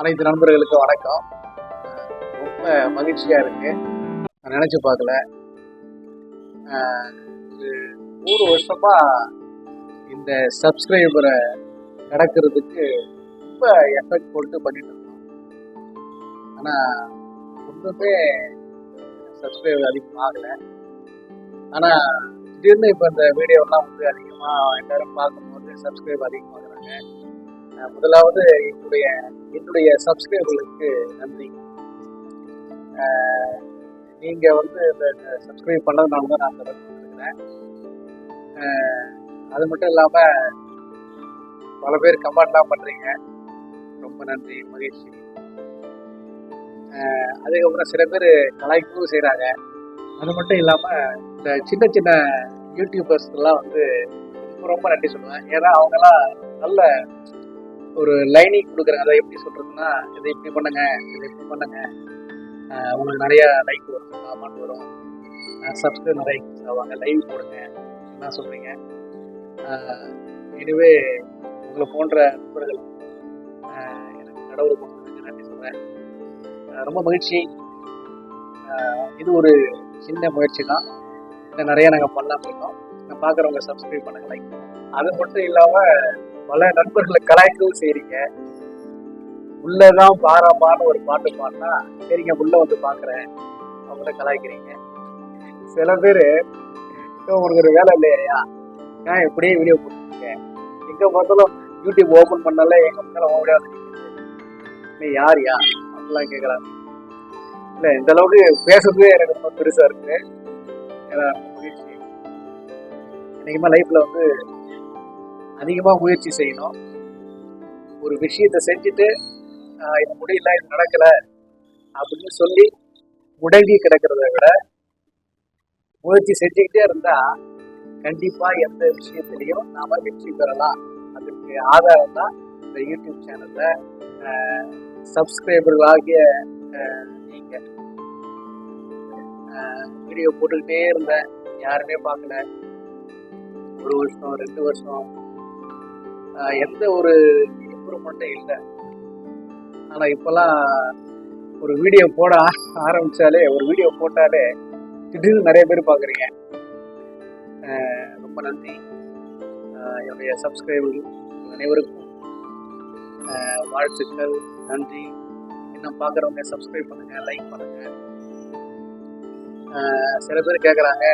அனைத்து நண்பர்களுக்கும் வணக்கம். ரொம்ப மகிழ்ச்சியாக இருக்கு. நான் நினச்சி பார்க்கல. நூறு ஒரு வருஷமா இந்த சப்ஸ்கிரைபரை கிடக்கிறதுக்கு ரொம்ப எஃபெக்ட் போட்டு பண்ணிட்டு இருக்கோம். ஆனால் ஒன்றுமே சப்ஸ்கிரைபர் அதிகமாகலை ஆனால் திடீர்னு இப்போ இந்த வீடியோலாம் வந்து அதிகமாக எல்லாரும் பார்க்கும்போது சப்ஸ்கிரைப் அதிகமாகிறாங்க. முதலாவது என்னுடைய என்னுடைய சப்ஸ்கிரைபர்களுக்கு நன்றி. நீங்கள் நீங்க வந்து இந்த சப்ஸ்கிரைப் பண்ணதுனால தான் நான் இருக்கிறேன் அது மட்டும் இல்லாம பல பேர் கமெண்ட்லாம் பண்றீங்க. ரொம்ப நன்றி மகிழ்ச்சி. அதுக்கப்புறம் சில பேர் கலாய்க்கவும் செய்கிறாங்க அது மட்டும் இல்லாம இந்த சின்ன சின்ன யூடியூபர்ஸ்க்கெல்லாம் வந்து ரொம்ப ரொம்ப நன்றி சொல்லுவேன். ஏன்னா அவங்கெல்லாம் நல்ல ஒரு லைனிங் கொடுக்குறாங்க அதை எப்படி சொல்றதுன்னா இதை இப்படி பண்ணுங்க இதை இப்படி பண்ணுங்க. உங்களுக்கு நிறைய லைக் வரும் அமௌண்ட் வரும். சப்ஸ்கிரைப் நிறைய ஆவாங்க. லைவ் போடுங்க என்ன சொல்றீங்க? இதுவே உங்களை போன்ற நண்பர்கள் எனக்கு கடவுள் கொடுத்ததுக்கு நன்றி சொல்றேன். ரொம்ப மகிழ்ச்சி. இது ஒரு சின்ன முயற்சி தான். இதை நிறைய நாங்கள் பண்ணலாம் இருக்கோம். நான் பார்க்குறவங்க சப்ஸ்கிரைப் பண்ணுங்க லைக் அது மட்டும் இல்லாமல் பல நண்பர்களை கலாய்க்கவும் செய்றீங்க. உள்ளதான் பாராமான்னு ஒரு பாட்டு பாடினா சரிங்க உள்ள வந்து பாக்குறேன். அவங்கள கலாய்க்கிறீங்க. சில பேர் உங்களுக்கு ஒரு வேலை இல்லையா நான் இப்படியே வீடியோ போட்டுருக்கீங்க எங்க பார்த்தாலும் யூடியூப் ஓபன் பண்ணாலே எங்க முன்னால ஓடியா நீ யார் யா அப்படிலாம் கேட்குறாங்க இல்ல இந்த அளவுக்கு பேசுறதே எனக்கு ரொம்ப பெருசா இருக்கு. ஏன்னா என்னைக்குமே லைஃப்ல வந்து அதிகமாக முயற்சி செய்யணும். ஒரு விஷயத்தை செஞ்சுட்டு இது முடியல இது நடக்கலை அப்படின்னு சொல்லி முடங்கி கிடக்கிறத விட முயற்சி செஞ்சுக்கிட்டே இருந்தா கண்டிப்பா எந்த விஷயத்திலையும் நாம வெற்றி பெறலாம். அதுக்கு ஆதாரம் தான் இந்த யூடியூப் சேனல்ல சப்ஸ்கிரைபர்கள் ஆகிய நீங்கள் நீங்க. வீடியோ போட்டுக்கிட்டே இருந்தேன். யாருமே பார்க்கல. ஒரு வருஷம் ரெண்டு வருஷம். எந்த ஒரு இம்ப்ரூவ்மெண்ட்டும் இல்லை. ஆனால் இப்போல்லாம் ஒரு வீடியோ போட ஆரம்பித்தாலே ஆரம்பிச்சாலே ஒரு வீடியோ போட்டாலே திடீர்னு நிறைய பேர் பார்க்குறீங்க. ரொம்ப நன்றி. என்னுடைய சப்ஸ்கிரைபர் அனைவருக்கும் வாழ்த்துக்கள் நன்றி. இன்னும் பார்க்குறவங்க சப்ஸ்கிரைப் பண்ணுங்கள் லைக் பண்ணுங்கள் சில பேர் கேட்குறாங்க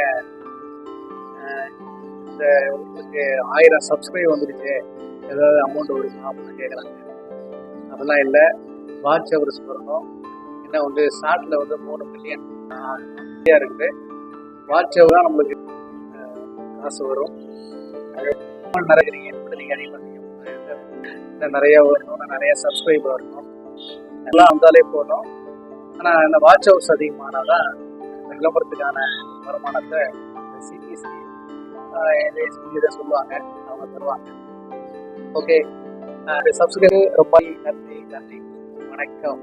இந்த உங்களுக்கு ஆயிரம் சப்ஸ்கிரைப் வந்துடுச்சு ஏதாவது அமௌண்ட் வருமா அப்படின்னு கேட்குறாங்க அதெல்லாம் இல்லை. வாட்ச் ஹவர்ஸ் வரணும். ஏன்னா வந்து ஷார்ட்ல வந்து மூணு மில்லியன் இருக்குது. வாட்ச் ஹவர் தான் நம்மளுக்கு காசு வரும். அது நிறைய நீங்கள் அதிகமாக இன்னும் நிறைய வரணும் நிறைய சப்ஸ்கிரைப் வரணும். எல்லாம் வந்தாலே போகணும் ஆனால் இந்த வாட்ச் ஹவர்ஸ் அதிகமானால் தான் விளம்பரத்துக்கான வருமானத்தை சிபிஎஸ்சி இதை சொல்லுவாங்க. அவங்க தருவாங்க. ஓகே சப்ஸ்கிரைபர் ரொம்ப நன்றி நன்றி. வணக்கம்.